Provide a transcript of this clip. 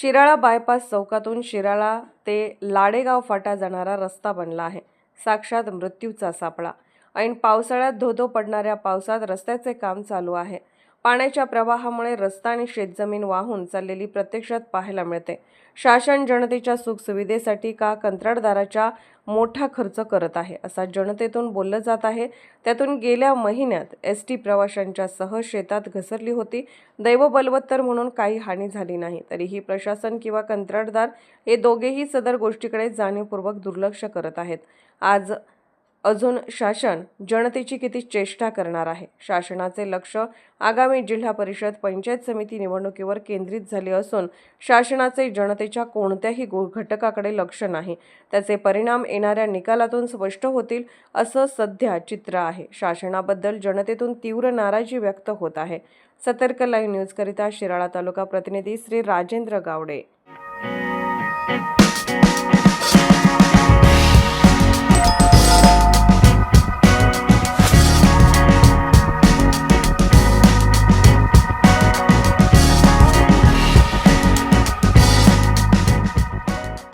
Shirala bypass चौकातून शिराळा ते लाडेगाव फाटा जाणारा रस्ता बनला आहे. साक्षात मृत्यूचा सापळा. ऐन पावसाळ्यात धोधो पडणाऱ्या पावसात रस्त्याचे काम चालू आहे. पाण्याच्या प्रवाहामुळे रस्ता आणि शेतजमीन वाहून चाललेली प्रत्यक्षात पाहायला मिळते. शासन जनतेच्या सुखसुविधेसाठी का कंत्राटदाराच्या मोठा खर्च करत आहे असा जनतेतून बोललं जात आहे. त्यातून गेल्या महिन्यात एस टी प्रवाशांच्या सह शेतात घसरली होती. दैव बलवत्तर म्हणून काही हानी झाली नाही. तरीही प्रशासन किंवा कंत्राटदार हे दोघेही सदर गोष्टीकडे जाणीवपूर्वक दुर्लक्ष करत आहेत. आज अजून शासन जनतेची किती चेष्टा करणार आहे? शासनाचे लक्ष आगामी जिल्हा परिषद पंचायत समिती निवडणुकीवर केंद्रित झाले असून शासनाचे जनतेच्या कोणत्याही घटकाकडे लक्ष नाही. त्याचे परिणाम येणाऱ्या निकालातून स्पष्ट होतील असं सध्या चित्र आहे. शासनाबद्दल जनतेतून तीव्र नाराजी व्यक्त होत आहे. सतर्क लाईव्ह न्यूजकरिता शिराळा तालुका प्रतिनिधी श्री राजेंद्र गावडे.